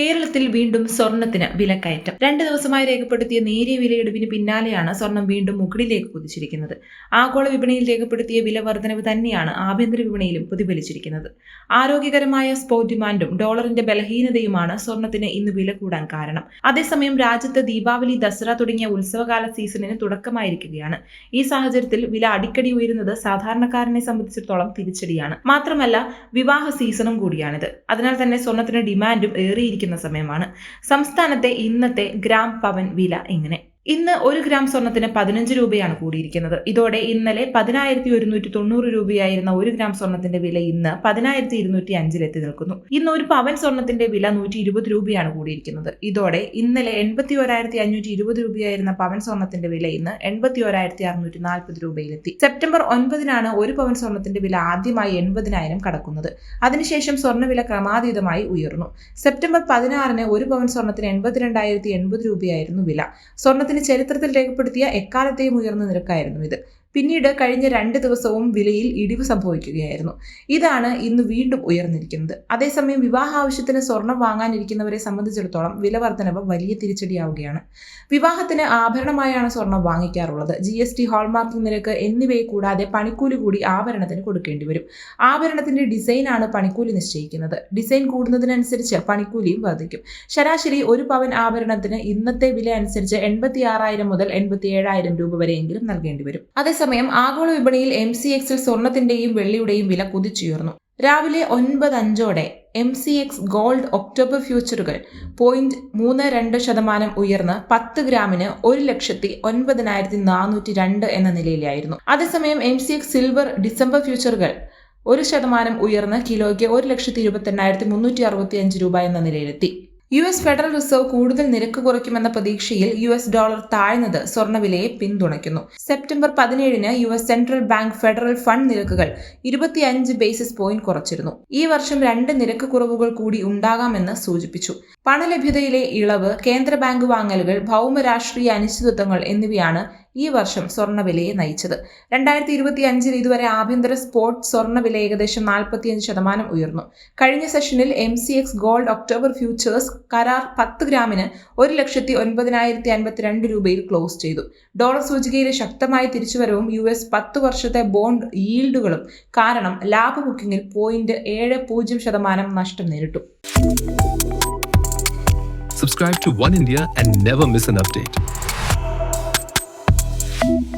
കേരളത്തിൽ വീണ്ടും സ്വർണത്തിന് വിലക്കയറ്റം. രണ്ട് ദിവസമായി രേഖപ്പെടുത്തിയ നേരിയ വിലയിടിവിന് പിന്നാലെയാണ് സ്വർണം വീണ്ടും മുകളിലേക്ക് കുതിച്ചിരിക്കുന്നത്. ആഗോള വിപണിയിൽ രേഖപ്പെടുത്തിയ വില വർധനവ് തന്നെയാണ് ആഭ്യന്തര വിപണിയിലും പ്രതിഫലിച്ചിരിക്കുന്നത്. ആരോഗ്യകരമായ സ്പോട്ട് ഡിമാൻഡും ഡോളറിന്റെ ബലഹീനതയുമാണ് സ്വർണത്തിന് ഇന്ന് വില കൂടാൻ കാരണം. അതേസമയം രാജ്യത്ത് ദീപാവലി ദസറ തുടങ്ങിയ ഉത്സവകാല സീസണിന് തുടക്കമായിരിക്കുകയാണ്. ഈ സാഹചര്യത്തിൽ വില അടിക്കടി ഉയരുന്നത് സാധാരണക്കാരനെ സംബന്ധിച്ചിടത്തോളം തിരിച്ചടിയാണ്. മാത്രമല്ല വിവാഹ സീസണും കൂടിയാണിത്. അതിനാൽ തന്നെ സ്വർണത്തിന് ഡിമാൻഡും ഏറിയിരിക്കുന്ന സമയമാണ്. സംസ്ഥാനത്തെ ഇന്നത്തെ ഗ്രാം പവൻ വില എങ്ങനെ? ഇന്ന് ഒരു ഗ്രാം സ്വർണത്തിന് പതിനഞ്ച് രൂപയാണ് കൂടിയിരിക്കുന്നത്. ഇതോടെ ഇന്നലെ പതിനായിരത്തി ഒരുന്നൂറ്റി തൊണ്ണൂറ് രൂപയായിരുന്ന ഒരു ഗ്രാം സ്വർണത്തിന്റെ വില ഇന്ന് പതിനായിരത്തി ഇരുന്നൂറ്റി അഞ്ചിലെത്തി നിൽക്കുന്നു. ഇന്ന് ഒരു പവൻ സ്വർണത്തിന്റെ വില നൂറ്റി ഇരുപത് രൂപയാണ് കൂടിയിരിക്കുന്നത്. ഇതോടെ ഇന്നലെ എൺപത്തി ഒരായിരത്തി അഞ്ഞൂറ്റി ഇരുപത് രൂപയായിരുന്ന പവൻ സ്വർണത്തിന്റെ വില ഇന്ന് എൺപത്തി ഒരായിരത്തി അറുന്നൂറ്റി നാൽപ്പത് രൂപയിലെത്തി. സെപ്റ്റംബർ ഒൻപതിനാണ് ഒരു പവൻ സ്വർണത്തിന്റെ വില ആദ്യമായി എൺപതിനായിരം കടക്കുന്നത്. അതിനുശേഷം സ്വർണവില ക്രമാതീതമായി ഉയർന്നു. സെപ്റ്റംബർ പതിനാറിന് ഒരു പവൻ സ്വർണത്തിന് എൺപത്തിരണ്ടായിരത്തി എൺപത് രൂപയായിരുന്നു വില. സ്വർണത്തിന് ചരിത്രത്തിൽ രേഖപ്പെടുത്തിയ എക്കാലത്തെയും ഉയർന്ന നിരക്കായിരുന്നു ഇത്. പിന്നീട് കഴിഞ്ഞ രണ്ട് ദിവസവും വിലയിൽ ഇടിവ് സംഭവിക്കുകയായിരുന്നു. ഇതാണ് ഇന്ന് വീണ്ടും ഉയർന്നിരിക്കുന്നത്. അതേസമയം വിവാഹ ആവശ്യത്തിന് സ്വർണം വാങ്ങാനിരിക്കുന്നവരെ സംബന്ധിച്ചിടത്തോളം വില വർധനവ് വലിയ തിരിച്ചടിയാവുകയാണ്. വിവാഹത്തിന് ആഭരണമായാണ് സ്വർണം വാങ്ങിക്കാറുള്ളത്. ജി എസ് ടി ഹോൾമാർക്കിംഗ് നിരക്ക് എന്നിവയെ കൂടാതെ പണിക്കൂലി കൂടി ആഭരണത്തിന് കൊടുക്കേണ്ടി വരും. ആഭരണത്തിന്റെ ഡിസൈനാണ് പണിക്കൂലി നിശ്ചയിക്കുന്നത്. ഡിസൈൻ കൂടുന്നതിനനുസരിച്ച് പണിക്കൂലിയും വർദ്ധിക്കും ശരാശരി ഒരു പവൻ ആഭരണത്തിന് ഇന്നത്തെ വില അനുസരിച്ച് എൺപത്തി ആറായിരം മുതൽ എൺപത്തി ഏഴായിരം രൂപ വരെയെങ്കിലും നൽകേണ്ടി വരും. അതേസമയം ആഗോള വിപണിയിൽ എം സി എക്സിൽ സ്വർണത്തിന്റെയും വെള്ളിയുടെയും വില കുതിച്ചുയർന്നു. രാവിലെ ഒൻപത് അഞ്ചോടെ M C X gold October ഫ്യൂച്ചറുകൾ point മൂന്ന് രണ്ട് ശതമാനം ഉയർന്ന് പത്ത് ഗ്രാമിന് ഒരു ലക്ഷത്തി ഒൻപതിനായിരത്തി നാനൂറ്റി രണ്ട് എന്ന നിലയിലായിരുന്നു. അതേസമയം M C X silver December ഫ്യൂച്ചറുകൾ ഒരു ശതമാനം ഉയർന്ന് കിലോയ്ക്ക് ഒരു ലക്ഷത്തി ഇരുപത്തെണ്ണായിരത്തി മുന്നൂറ്റി അറുപത്തി അഞ്ച് രൂപ എന്ന നിലയിലെത്തി. യു എസ് ഫെഡറൽ റിസർവ് കൂടുതൽ നിരക്ക് കുറയ്ക്കുമെന്ന പ്രതീക്ഷയിൽ യു എസ് ഡോളർ താഴ്ന്നത് സ്വർണവിലയെ പിന്തുണയ്ക്കുന്നു. സെപ്റ്റംബർ പതിനേഴിന് U S central bank federal fund നിരക്കുകൾ ഇരുപത്തിയഞ്ച് ബേസിസ് പോയിന്റ് കുറച്ചിരുന്നു. ഈ വർഷം രണ്ട് നിരക്ക് കുറവുകൾ കൂടി ഉണ്ടാകാമെന്ന് സൂചിപ്പിച്ചു. പണലഭ്യതയിലെ ഇളവ് കേന്ദ്ര ബാങ്ക് വാങ്ങലുകൾ ഭൗമരാഷ്ട്രീയ അനിശ്ചിതത്വങ്ങൾ എന്നിവയാണ് ഈ വർഷം സ്വർണവിലയെ നയിച്ചത്. രണ്ടായിരത്തി ഇരുപത്തി അഞ്ചിൽ ഇതുവരെ ആഭ്യന്തര സ്പോട്ട് സ്വർണവില ഏകദേശം നാൽപ്പത്തിയഞ്ച് ശതമാനം ഉയർന്നു. കഴിഞ്ഞ സെഷനിൽ M C X gold October futures കരാർ പത്ത് ഗ്രാമിന് ഒരു ലക്ഷത്തി ഒൻപതിനായിരത്തി അൻപത്തിരണ്ട് രൂപയിൽ ക്ലോസ് ചെയ്തു. ഡോളർ സൂചികയിലെ ശക്തമായ തിരിച്ചുവരവും യു എസ് പത്ത് വർഷത്തെ ബോണ്ട് ഈൽഡുകളും കാരണം ലാഭ ബുക്കിംഗിൽ പോയിന്റ് ഏഴ് പൂജ്യം ശതമാനം നഷ്ടം നേരിട്ടു. Subscribe to One India and never miss an update. thank you